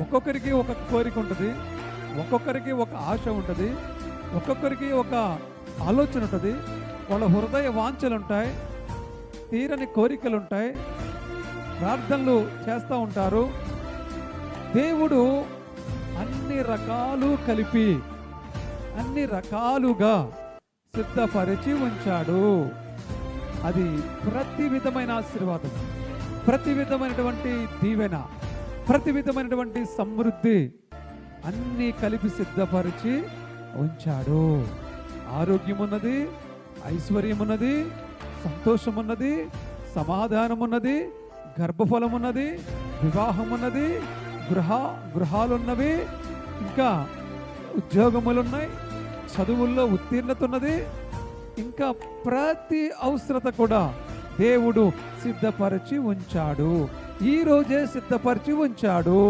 ఒక్కొక్కరికి ఒక కోరిక ఉంటుంది ఒక్కొక్కరికి ఒక ఆశ ఉంటుంది ఒక్కొక్కరికి ఒక ఆలోచన ఉంటుంది. వాళ్ళ హృదయ వాంఛలు ఉంటాయి తీరని కోరికలు ఉంటాయి ప్రార్థనలు చేస్తూ ఉంటారు. దేవుడు అన్ని రకాలు కలిపి అన్ని రకాలుగా సిద్ధపరిచి ఉంచాడు. అది ప్రతి విధమైన ఆశీర్వాదం ప్రతి విధమైనటువంటి దీవెన. ప్రతి విధమైనటువంటి సమృద్ధి అన్నీ కలిపి సిద్ధపరిచి ఉంచాడు. ఆరోగ్యం ఉన్నది ఐశ్వర్యం ఉన్నది సంతోషం ఉన్నది సమాధానం ఉన్నది గర్భఫలం ఉన్నది వివాహం ఉన్నది గృహ గృహాలున్నవి ఇంకా ఉద్యోగములు ఉన్నాయి చదువుల్లో ఉత్తీర్ణత ఉన్నది ఇంకా ప్రతి అవసరత కూడా దేవుడు సిద్ధపరిచి ఉంచాడు. ఈ రోజే సిద్ధపరిచి ఉంచాడు.